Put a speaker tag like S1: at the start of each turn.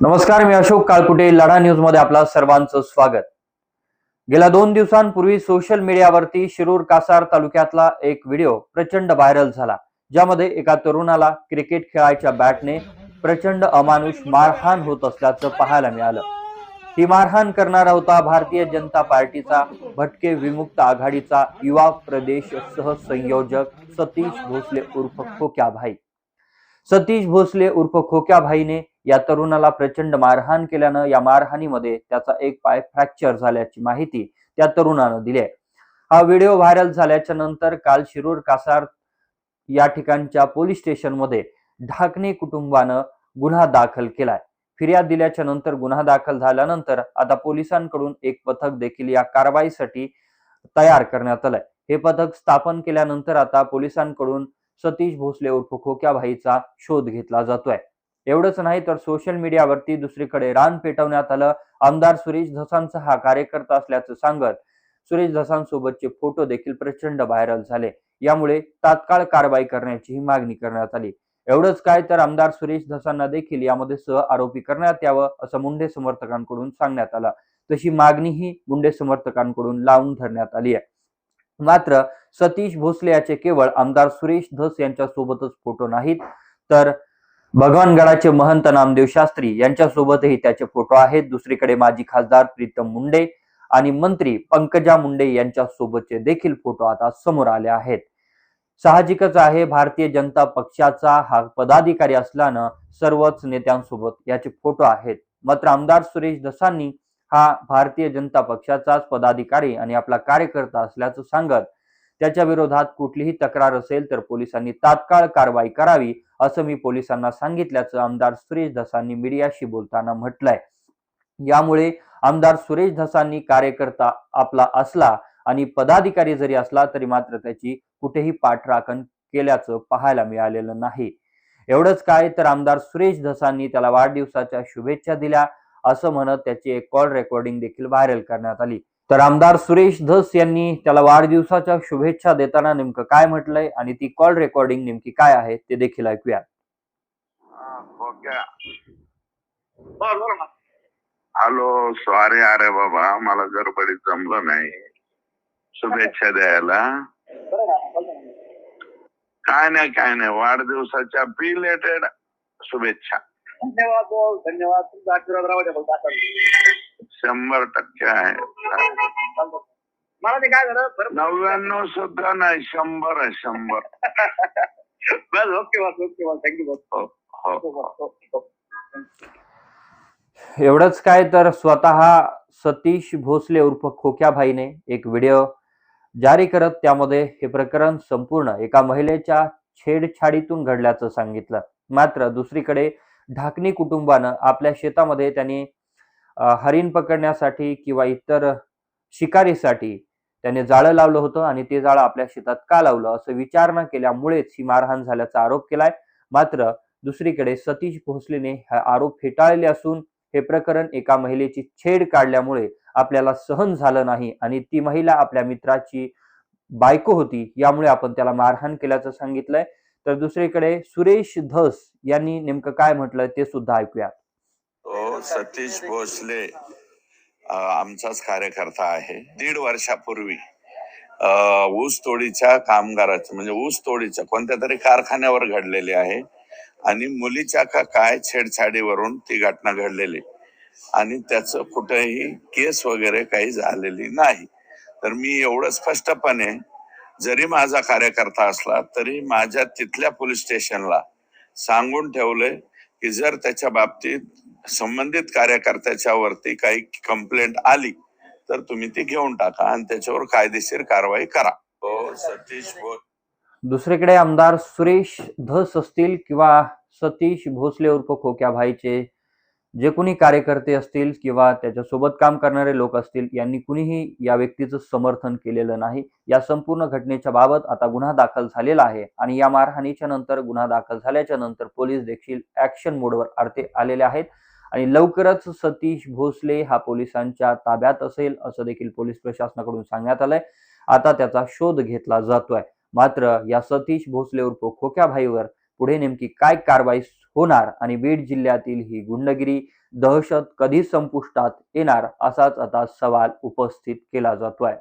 S1: नमस्कार मी अशोक काळकुटे लढा न्यूजमध्ये आपलं सर्वांचं स्वागत. गेल्या दोन दिवसांपूर्वी सोशल मीडियावरती शिरूर कासार तालुक्यातला एक व्हिडिओ प्रचंड व्हायरल झाला ज्यामध्ये एका तरुणाला क्रिकेट खेळायच्या बॅटने प्रचंड अमानुष मारहाण होत असल्याचं पाहायला मिळालं. ही मारहाण करणारा होता भारतीय जनता पार्टीचा भटके विमुक्त आघाडीचा युवा प्रदेश सहसंयोजक सतीश भोसले उर्फ खोक्या भाई सतीश भोसले उर्फ खोक्या भाईने या तरुणाला प्रचंड मारहाण केल्यानं या मारहाणीमध्ये त्याचा एक पाय फ्रॅक्चर झाल्याची माहिती त्या तरुणानं दिली आहे. हा व्हिडिओ व्हायरल झाल्याच्यानंतर काल शिरूर कासार या ठिकाणच्या पोलीस स्टेशनमध्ये ढाकणे कुटुंबानं गुन्हा दाखल केलाय. फिर्याद दिल्याच्या नंतर गुन्हा दाखल झाल्यानंतर आता पोलिसांकडून एक पथक देखील या कारवाईसाठी तयार करण्यात आलंय. हे पथक स्थापन केल्यानंतर आता पोलिसांकडून सतीश भोसले उर्फ खोक्या भाईचा शोध घेतला जातोय. एवढंच नाही तर सोशल मीडियावरती दुसरीकडे रान पेटवण्यात आलं. आमदार सुरेश धसांचा हा कार्यकर्ता असल्याचं सांगत सुरेश धसांसोबतचे फोटो देखील प्रचंड व्हायरल झाले. यामुळे तात्काळ कारवाई करण्याचीही मागणी करण्यात आली. एवढंच काय तर आमदार सुरेश धसांना देखील यामध्ये सह आरोपी करण्यात यावं असं मुंडे समर्थकांकडून सांगण्यात आलं. तशी मागणीही मुंडे समर्थकांकडून लावून धरण्यात आली आहे. मात्र सतीश भोसले याचे केवळ आमदार सुरेश धस यांच्यासोबतच फोटो नाहीत. तर भगवानगडाचे महंत नामदेव शास्त्री यांच्यासोबतही त्याचे फोटो आहेत. दुसरीकडे माजी खासदार प्रीतम मुंडे आणि मंत्री पंकजा मुंडे यांच्यासोबतचे देखील फोटो आता समोर आले आहेत. साहजिकच आहे भारतीय जनता पक्षाचा हा पदाधिकारी असल्यानं सर्वच नेत्यांसोबत याचे फोटो आहेत. मात्र आमदार सुरेश धसांनी हा भारतीय जनता पक्षाचाच पदाधिकारी आणि आपला कार्यकर्ता असल्याचं सांगत त्याच्या विरोधात कुठलीही तक्रार असेल तर पोलिसांनी तात्काळ कारवाई करावी असं मी पोलिसांना सांगितल्याचं आमदार सुरेश धसांनी मीडियाशी बोलताना म्हटलंय. यामुळे आमदार सुरेश धसांनी कार्यकर्ता आपला असला आणि पदाधिकारी जरी असला तरी मात्र त्याची कुठेही पाठराखण केल्याचं पाहायला मिळालेलं नाही. एवढंच काय तर आमदार सुरेश धसांनी त्याला वाढदिवसाच्या शुभेच्छा दिल्या असं म्हणत त्याची एक कॉल रेकॉर्डिंग देखील व्हायरल करण्यात आली. तर आमदार सुरेश धस यांनी त्याला वाढदिवसाच्या शुभेच्छा देताना नेमकं काय म्हटलंय आणि ती कॉल रेकॉर्डिंग नेमकी काय आहे ते देखील ऐकूया
S2: हॅलो सॉरी अरे बाबा मला गडबडीत जमलं नाही. शुभेच्छा द्यायला. काय नाही काय नाही. वाढदिवसाच्या बिलेटेड शुभेच्छा.
S3: धन्यवाद भाऊ धन्यवाद. तुमचा आशीर्वाद राहू द्या आता.
S2: शंभर टक्के आहे.
S3: मला ते काय झालं? बरं.
S2: नव्याण्णव सुद्धा नाही शंभर आहे शंभर.
S3: बस ओके बस ओके बस. थँक्यू बस.
S2: हो हो.
S1: एवढंच काय तर स्वतः सतीश भोसले उर्फ खोक्या भाईने एक व्हिडिओ जारी करत त्यामध्ये हे प्रकरण संपूर्ण एका महिलेच्या छेडछाडीतून घडल्याचं सांगितलं. मात्र दुसरीकडे ढाकणी कुटुंबानं आपल्या शेतामध्ये त्यांनी हरिण पकडण्यासाठी किंवा इतर शिकारीसाठी त्याने जाळं लावलं होतं आणि ते जाळं आपल्या शेतात का लावलं असं विचारणा केल्यामुळेच ही मारहाण झाल्याचा आरोप केलाय. मात्र दुसरीकडे सतीश भोसलेने हा आरोप फेटाळले असून हे प्रकरण एका महिलेची छेड काढल्यामुळे आपल्याला सहन झालं नाही आणि ती महिला आपल्या मित्राची बायको होती यामुळे आपण त्याला मारहाण केल्याचं सांगितलंय. तर दुसरीकडे सुरेश धस यांनी नेमकं काय म्हटलं ते सुद्धा ऐकूया
S2: हो, सतीश भोसले आमचाच कार्यकर्ता आहे. दीड वर्षापूर्वी ऊस तोडीच्या कामगाराचं म्हणजे ऊस तोडीच्या कोणत्या तरी कारखान्यावर घडलेले आहे. आणि मुलीच्या का काय छेडछाडीवरून ती घटना घडलेली. आणि त्याचं कुठेही केस वगैरे काही झालेली नाही. तर मी एवढं स्पष्टपणे जरी माझा कार्यकर्ता असला तरी माझ्या तिथल्या पोलीस स्टेशनला सांगून ठेवलंय की जर त्याच्या बाबतीत संबंधित कार्यकर्त्याच्या वरती काही कंप्लेंट आली तर तुम्ही ती घेऊन टाका आणि त्याच्यावर कायदेशीर कारवाई करा. हो सतीश भो
S1: दुसरीकडे आमदार सुरेश धस असतील किंवा सतीश भोसले उर्फ खोक्या भाईचे जे कोणी कार्यकर्ते असतील किंवा त्याच्यासोबत काम करणारे लोक असतील यांनी कुणीही या व्यक्तीचं समर्थन केलेलं नाही. या संपूर्ण घटनेच्या बाबत आता गुन्हा दाखल झालेला आहे आणि या मारहाणीच्या नंतर गुन्हा दाखल झाल्याच्यानंतर पोलीस देखील ऍक्शन मोडवर आरते आलेले आहेत. आणि लवकरच सतीश भोसले हा पोलिसांच्या ताब्यात असेल असं देखील पोलीस प्रशासनाकडून सांगण्यात आलंय. आता त्याचा शोध घेतला जातोय. मात्र या सतीश भोसले उर्फ खोक्या भाईवर पुढे नेमकी काय कारवाई होणार आणि बीड जिल्ह्यातील ही गुंडगिरी दहशत कधी संपुष्टात येणार असाच आता सवाल उपस्थित केला जातोय.